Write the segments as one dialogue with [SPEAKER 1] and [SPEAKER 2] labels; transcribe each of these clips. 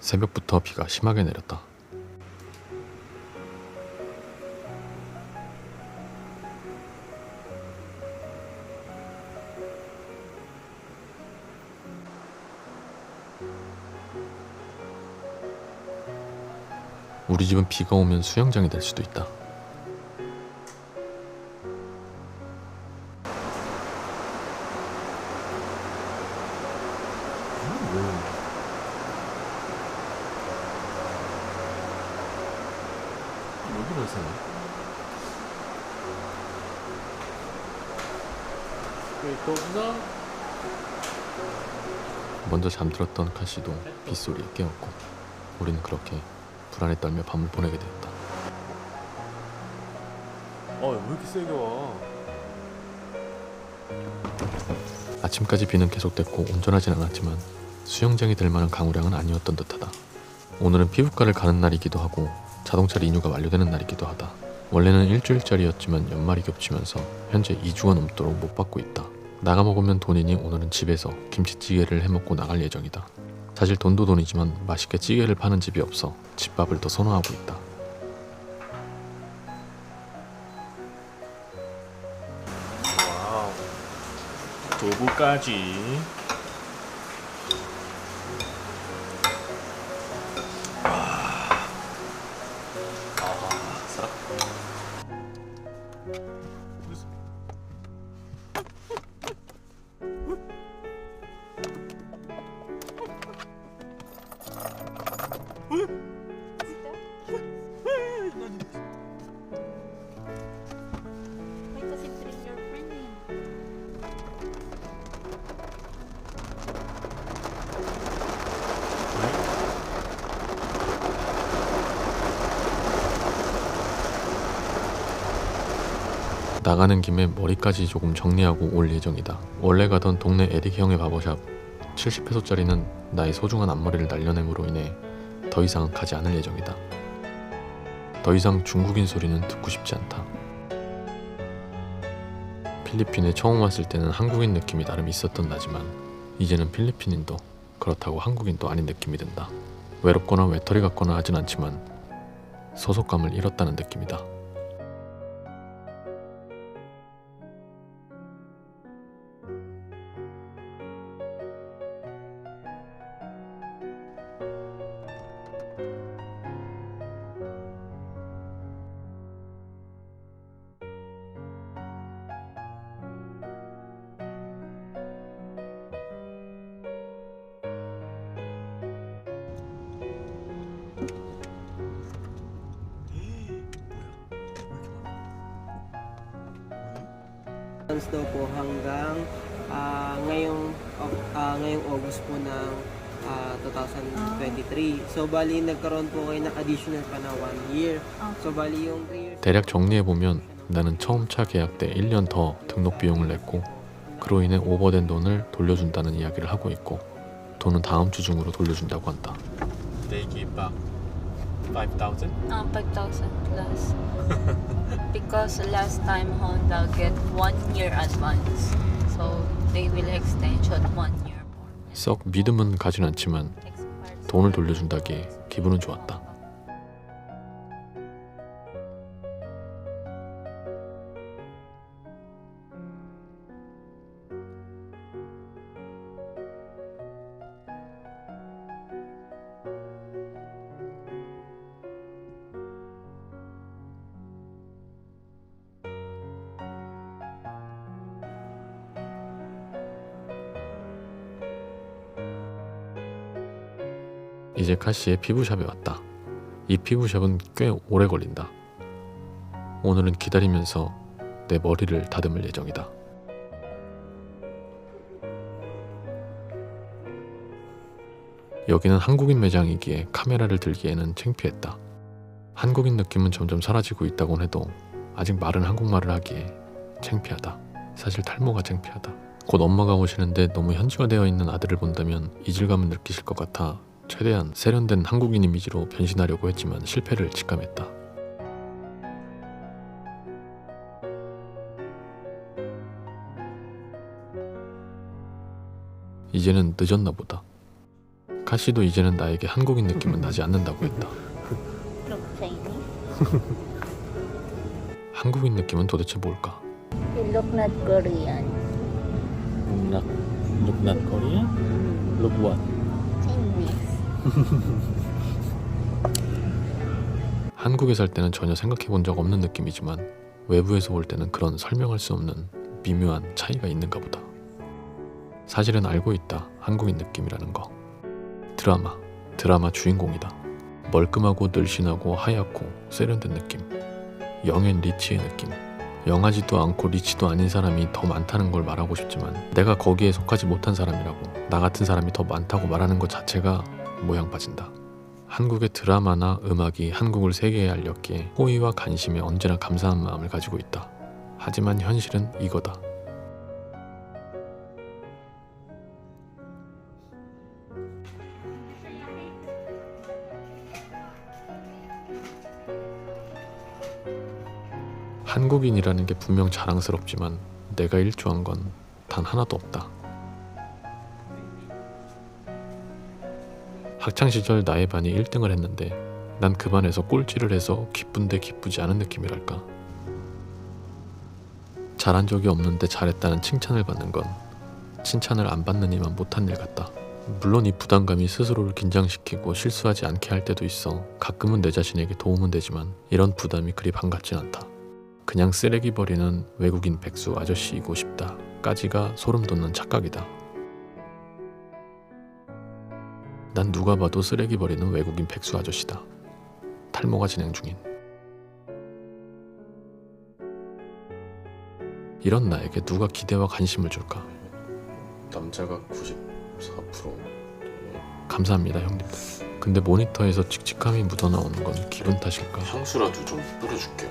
[SPEAKER 1] 새벽부터 비가 심하게 내렸다. 우리 집은 비가 오면 수영장이 될 수도 있다.
[SPEAKER 2] 왜? 왜 겁나?
[SPEAKER 1] 먼저 잠들었던 카시도 빗소리에 깨었고 우리는 그렇게 불안에 떨며 밤을 보내게 되었다.
[SPEAKER 2] 아왜 이렇게 세게 와?
[SPEAKER 1] 아침까지 비는 계속됐고 온전하진 않았지만 수영장이 될 만한 강우량은 아니었던 듯하다. 오늘은 피부과를 가는 날이기도 하고 자동차 리뉴가 완료되는 날이기도 하다. 원래는 일주일짜리였지만 연말이 겹치면서 현재 2주가 넘도록 못 받고 있다. 나가 먹으면 돈이니 오늘은 집에서 김치찌개를 해먹고 나갈 예정이다. 사실 돈도 돈이지만 맛있게 찌개를 파는 집이 없어 집밥을 더 선호하고 있다.
[SPEAKER 2] 두부까지.
[SPEAKER 1] 나가는 김에 머리까지 조금 정리하고 올 예정이다. 원래 가던 동네 에릭 형의 바버샵 70페소짜리는 나의 소중한 앞머리를 날려냄으로 인해 더 이상 가지 않을 예정이다. 더 이상 중국인 소리는 듣고 싶지 않다. 필리핀에 처음 왔을 때는 한국인 느낌이 나름 있었던 나지만 이제는 필리핀인도 그렇다고 한국인도 아닌 느낌이 든다. 외롭거나 외톨이 같거나 하진 않지만 소속감을 잃었다는 느낌이다.
[SPEAKER 3] Months daw po hanggang ah, ngayong ah, ngayong August po ng ah, 2023. So bali nagkaroon po kayo ng additional pa na 1 year. So bali yung 3 years
[SPEAKER 1] 대략 정리해 보면 나는 처음 차 계약 때 1년 더 등록 비용을 냈고 그로 인해 오버된 돈을 돌려준다는 이야기를 하고 있고 돈은 다음 주 중으로 돌려준다고 한다.
[SPEAKER 2] They give back 5,000?
[SPEAKER 4] Ah, 5,000 plus. because last time Honda get one year advance. So they will extension one year more.
[SPEAKER 1] 썩 믿음은 가진 않지만 돈을 돌려준다기에 기분은 좋았다. 이제 카시의 피부샵에 왔다. 이 피부샵은 꽤 오래 걸린다. 오늘은 기다리면서 내 머리를 다듬을 예정이다. 여기는 한국인 매장이기에 카메라를 들기에는 창피했다. 한국인 느낌은 점점 사라지고 있다곤 해도 아직 말은 한국말을 하기에 창피하다. 사실 탈모가 창피하다. 곧 엄마가 오시는데 너무 현지화되어 있는 아들을 본다면 이질감을 느끼실 것 같아 최대한 세련된 한국인 이미지로 변신하려고 했지만 실패를 직감했다. 이제는 늦었나 보다. 카시도 이제는 나에게 한국인 느낌은 나지 않는다고 했다. 한국인 느낌은 도대체 뭘까?
[SPEAKER 4] You look not Korean.
[SPEAKER 2] Look, look not Korean? Look what?
[SPEAKER 4] Chinese.
[SPEAKER 1] 한국에 살 때는 전혀 생각해 본 적 없는 느낌이지만 외부에서 볼 때는 그런 설명할 수 없는 미묘한 차이가 있는가 보다. 사실은 알고 있다. 한국인 느낌이라는 거. 드라마. 드라마 주인공이다. 멀끔하고 늘씬하고 하얗고 세련된 느낌. 영앤 리치의 느낌. 영하지도 않고 리치도 아닌 사람이 더 많다는 걸 말하고 싶지만 내가 거기에 속하지 못한 사람이라고 나 같은 사람이 더 많다고 말하는 것 자체가 모양 빠진다. 한국의 드라마나 음악이 한국을 세계에 알렸기에 호의와 관심에 언제나 감사한 마음을 가지고 있다. 하지만 현실은 이거다. 한국인이라는 게 분명 자랑스럽지만 내가 일조한 건 단 하나도 없다. 학창 시절 나의 반이 1등을 했는데 난 그 반에서 꼴찌를 해서 기쁜데 기쁘지 않은 느낌이랄까. 잘한 적이 없는데 잘했다는 칭찬을 받는 건 칭찬을 안 받는 이만 못한 일 같다. 물론 이 부담감이 스스로를 긴장시키고 실수하지 않게 할 때도 있어 가끔은 내 자신에게 도움은 되지만 이런 부담이 그리 반갑진 않다. 그냥 쓰레기 버리는 외국인 백수 아저씨이고 싶다. 까지가 소름 돋는 착각이다. 난 누가 봐도 쓰레기 버리는 외국인 백수 아저씨다. 탈모가 진행 중인. 이런 나에게 누가 기대와 관심을 줄까? 남자가 94%. 감사합니다, 형님. 근데 모니터에서 칙칙함이 묻어나오는 건 기분 탓일까? 향수라도 좀 뿌려줄게요.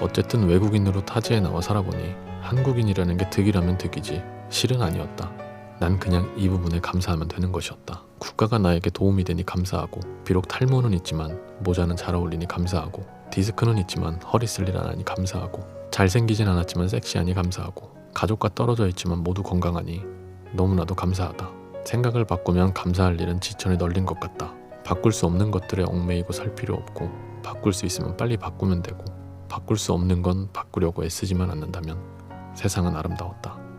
[SPEAKER 1] 어쨌든 외국인으로 타지에 나와 살아보니 한국인이라는 게 득이라면 득이지 실은 아니었다. 난 그냥 이 부분에 감사하면 되는 것이었다. 국가가 나에게 도움이 되니 감사하고 비록 탈모는 있지만 모자는 잘 어울리니 감사하고 디스크는 있지만 허리 쓸 일 안 하니 감사하고 잘생기진 않았지만 섹시하니 감사하고 가족과 떨어져 있지만 모두 건강하니 너무나도 감사하다. 생각을 바꾸면 감사할 일은 지천에 널린 것 같다. 바꿀 수 없는 것들에 얽매이고 살 필요 없고 바꿀 수 있으면 빨리 바꾸면 되고 바꿀 수 없는 건 바꾸려고 애쓰지만 않는다면 세상은 아름다웠다.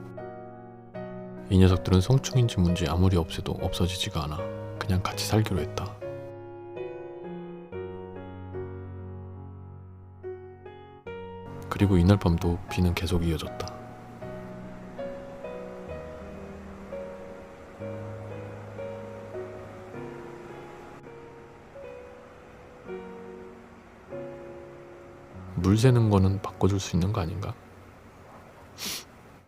[SPEAKER 1] 이 녀석들은 성충인지 뭔지 아무리 없애도 없어지지가 않아. 그냥 같이 살기로 했다. 그리고 이날 밤도 비는 계속 이어졌다. 물 새는 거는 바꿔줄 수 있는 거 아닌가?